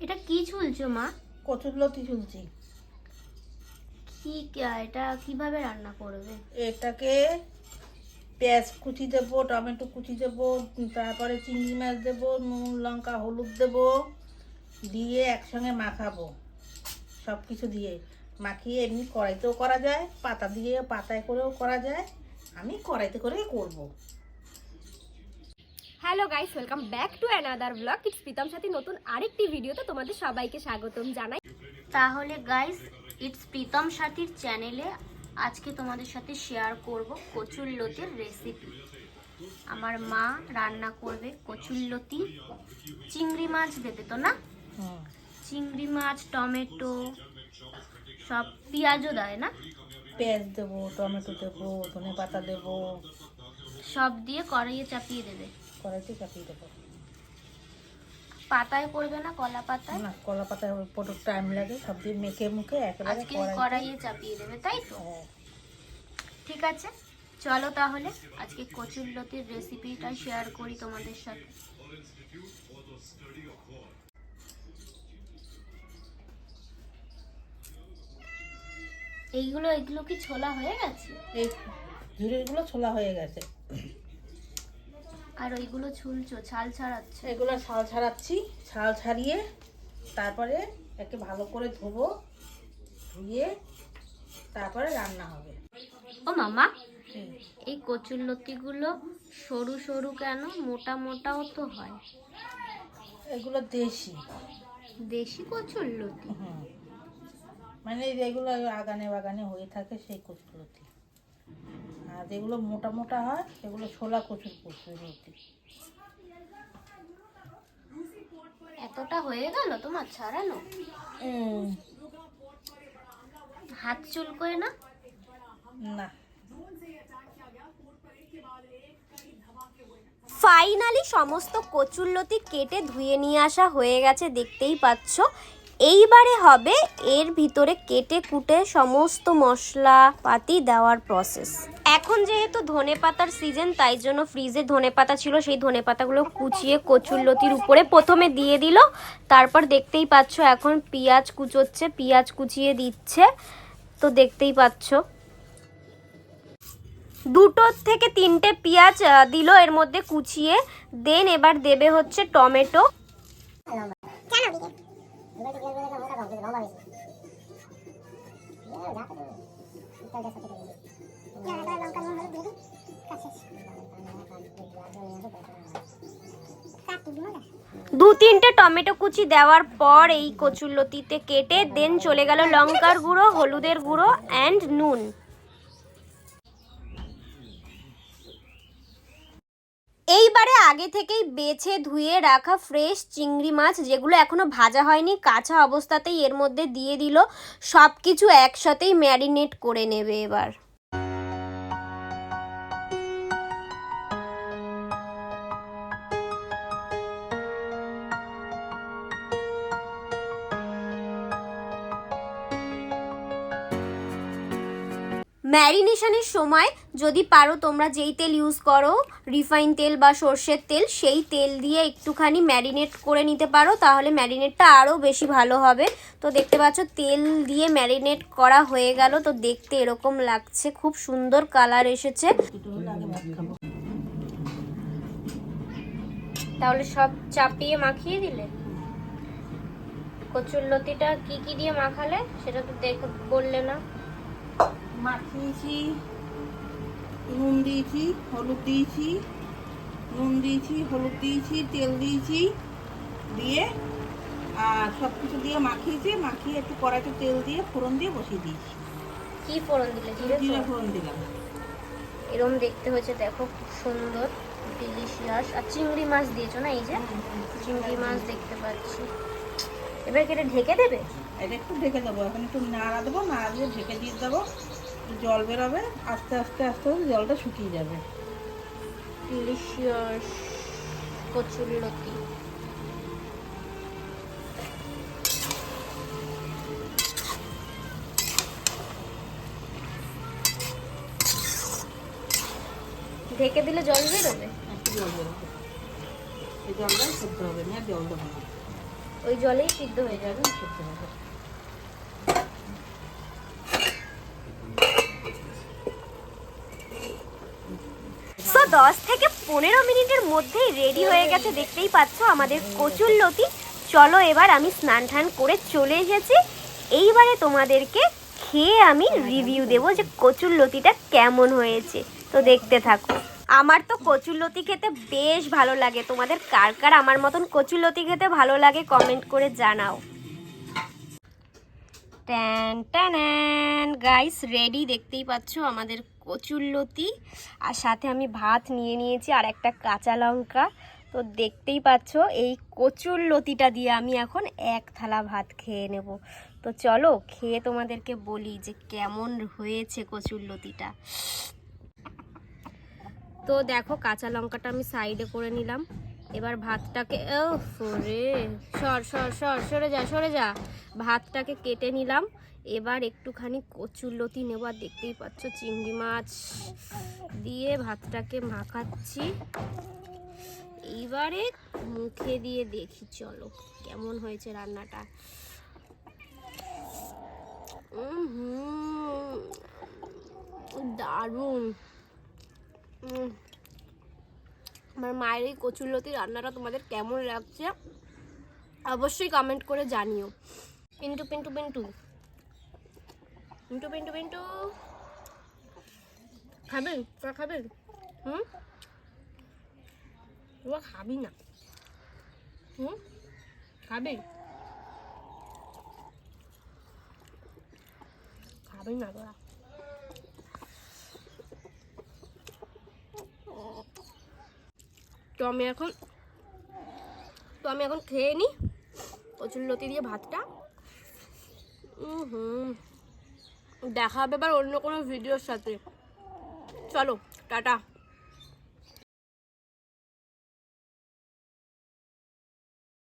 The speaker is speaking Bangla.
এটা কি ঝুলছো মা? কচুর লতি ঝুলছি? কি কে- এটা কীভাবে রান্না করবে? এটাকে পেঁয়াজ কুচি দেবো টমেটো কুচি দেবো তারপরে চিংড়ি মাছ দেবো নুন লঙ্কা হলুদ দেবো দিয়ে একসঙ্গে মাখাবো। সব কিছু দিয়ে। মাখিয়ে এমনি কড়াইতেও করা যায় পাতা দিয়ে পাতায় করেও করা যায় আমি কড়াইতে করেই করব। Hello guys welcome back to another blog. It's Pritam Sathi নতুন আরেকটি ভিডিওতে তোমাদের সবাইকে স্বাগতম জানাই। তাহলে গাইস ইটস প্রীতম সাথীর চ্যানেলে আজকে তোমাদের সাথে শেয়ার করব কচুর লতির রেসিপি আমার মা রান্না করবে কচুর লতি। চিংড়ি মাছ দেবে তো না? হুম। চিংড়ি মাছ টমেটো সব পেঁয়াজও দেয় না? পেঁয়াজ দেবো টমেটো দেবো ধনে পাতা দেবো। সব দিয়ে কড়াইয়ে চাপিয়ে দেবে। কড়াইতে চাপিয়ে দেবো। পাতায় করবে না কলা পাতায়? না কলা পাতায় বড় টাইম লাগে সব দিয়ে মেখে মুখে একেবারে আজকে কড়াইয়ে চাপিয়ে দেবে তাই তো? হ্যাঁ। ঠিক আছে চলো তাহলে। আজকে কচুর লতির রেসিপিটা শেয়ার করি তোমাদের সাথে। এইগুলো এগুলো কি ছোলা হয়ে গেছে? এই ঝুড়িগুলো ছোলা হয়ে গেছে। আর ওইগুলো ছুলছো ছাল ছাড়াচ্ছে? এগুলো ছাল ছাড়াচ্ছি ছাল ছাড়িয়ে তারপরে একে ভালো করে ধোবো ধুয়ে তারপরে রান্না হবে। ও মামা এই কচুর লতিগুলো সরু সরু কেন? মোটা মোটাও তো হয়। এগুলো দেশি। দেশি কচুর লতি? মানে যেগুলো আগানে বাগানে হয়ে থাকে সেই কচুরলতি আর যেগুলো মোটা মোটা হয় সেগুলো ছোলা কচুর কচুরলতি এতটা হয়ে গেল তোমার ছাড়ানো? হাত চুলকোয় না? না। ফাইনালি সমস্ত কচুরলতি কেটে ধুয়ে নিয়ে আসা হয়ে গেছে দেখতেই পাচ্ছ। এইবারে হবে এর ভিতরে কেটে কুটে সমস্ত মশলাপাতি দেওয়ার প্রসেস এখন যেহেতু ধনে পাতার সিজন তাই জন্য ফ্রিজে ধনে পাতা ছিল, সেই ধনে পাতাগুলো কুচিয়ে কচুরলতির উপরে প্রথমে দিয়ে দিল। তারপর দেখতেই পাচ্ছ এখন পেঁয়াজ কুচোচ্ছে, পেঁয়াজ কুচিয়ে দিচ্ছে। তো দেখতেই পাচ্ছ। দুটো থেকে তিনটে পেঁয়াজ দিল, এর মধ্যে কুচিয়ে। দেন এবার দেবে হচ্ছে টমেটো। দু তিনটে টমেটো কুচি দেওয়ার পর এই কচুরলতিতে কেটে দেন চলে গেল লঙ্কার গুঁড়ো হলুদের গুঁড়ো অ্যান্ড নুন এইবারে আগে থেকেই বেছে ধুয়ে রাখা ফ্রেশ চিংড়ি মাছ, যেগুলো এখনও ভাজা হয়নি, কাঁচা অবস্থাতেই এর মধ্যে দিয়ে দিল। সব কিছু একসাথেই ম্যারিনেট করে নেবে এবার। ম্যারিনেশনের সময় যদি পারো তোমরা যেই তেল ইউজ করো রিফাইন তেল বা সর্ষের তেল, সেই তেল দিয়ে একটুখানি ম্যারিনেট করে নিতে পারো, তাহলে ম্যারিনেটটা আরও বেশি ভালো হবে। তো দেখতে পাচ্ছ, তেল দিয়ে ম্যারিনেট করা হয়ে গেল। তো দেখতে এরকম লাগছে, খুব সুন্দর কালার এসেছে। তাহলে সব চাপিয়ে মাখিয়ে দিলে? কচুর লতিটা কি কি দিয়ে মাখালে? সেটা তো দেখ বললে না। মাখিয়েছি নুন দিয়েছি হলুদ দিয়েছি নুন দিয়েছি হলুদ দিয়েছি তেল দিয়েছি দিয়ে আর সব কিছু দিয়ে মাখিয়েছি মাখিয়ে একটু কড়াইতে তেল দিয়ে ফোড়ন দিয়ে বসিয়ে দিয়েছি। কি ফোড়ন দিলে? জিরে ফোড়ন? ফোড়ন দিলাম। এরম দেখতে হয়েছে দেখো খুব সুন্দর ডিলিশিয়াস আর চিংড়ি মাছ দিয়েছ না এই যে? চিংড়ি মাছ দেখতে পাচ্ছি। এবার কি এটা ঢেকে দেবে? এটা একটু ঢেকে দেবো। এখন একটু নাড়া দেবো নাড়া দিয়ে ঢেকে দিয়ে দেবো। জল বেরোবে আস্তে আস্তে আস্তে আস্তে জলটা শুকিয়ে যাবে। ডিলিশিয়াস ঢেকে দিলে জল বেরোবে? একটু জল বেরোবে। এই জলটা সেদ্ধ হবে না জল দেবো না। ওই জলেই সিদ্ধ হয়ে যাবে সো দশ থেকে পনেরো মিনিটের মধ্যেই রেডি হয়ে গেছে, দেখতেই পাচ্ছ আমাদের কচুর লতি। চলো এবার আমি স্নান টান করে চলে এসেছি। এইবারে তোমাদেরকে খেয়ে আমি রিভিউ দেবো যে কচুর লতিটা কেমন হয়েছে। তো দেখতে থাকো। আমার তো কচুর লতি খেতে বেশ ভালো লাগে। তোমাদের কার কার আমার মতন কচুর লতি খেতে ভালো লাগে কমেন্ট করে জানাও। Tan tan. গাইস রেডি দেখতেই পাচ্ছ আমাদের কচুরলতি আর সাথে আমি ভাত নিয়ে নিয়েছি আর একটা কাঁচা লঙ্কা। তো দেখতেই পাচ্ছ এই কচুরলতিটা দিয়ে আমি এখন এক থালা ভাত খেয়ে নেব। তো চলো, খেয়ে তোমাদেরকে বলি যে কেমন হয়েছে কচুরলতিটা তো দেখো কাঁচা লঙ্কাটা আমি সাইডে করে নিলাম। এবার ভাতটাকে রে, সর সর সর, সরে যা সরে যা। ভাতটাকে কেটে নিলাম। এবার একটুখানি কচুরলতি আর দেখতেই পাচ্ছ চিংড়ি মাছ দিয়ে ভাতটাকে মাখাচ্ছি। এইবারে মুখে দিয়ে দেখি, চলো কেমন হয়েছে রান্নাটা। দারুণ। আমার মায়ের এই কচুরলতি রান্নাটা তোমাদের কেমন লাগছে, অবশ্যই কমেন্ট করে জানিও। পিন্টু পিন্টু পিন্টু। পিন্টু পিন্টু পিন্টু। খাবেন তোরা খাবে? হুম? তোরা খাবি না। হুম? খাবে? খাবি না তোরা তো আমি এখন, তো আমি এখন খেয়ে নিই। কচুরলতি দিয়ে ভাতটা। হুম। দেখা হবে এবার অন্য কোনো ভিডিওর সাথে। চলো, টাটা।